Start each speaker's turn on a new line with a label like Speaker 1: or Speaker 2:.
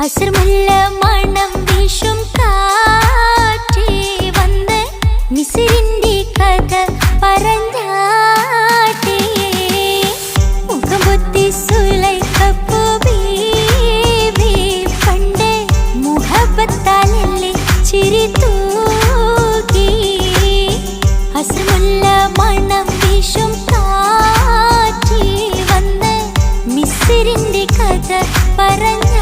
Speaker 1: അസർമുല്ല മണം വീശും കാറ്റേ വന്ന് മിസിരിന്റെ കഥ പറഞ്ഞാട്ടേ. തൂകി. അസർമുല്ല വന്ന് കഥ പറഞ്ഞ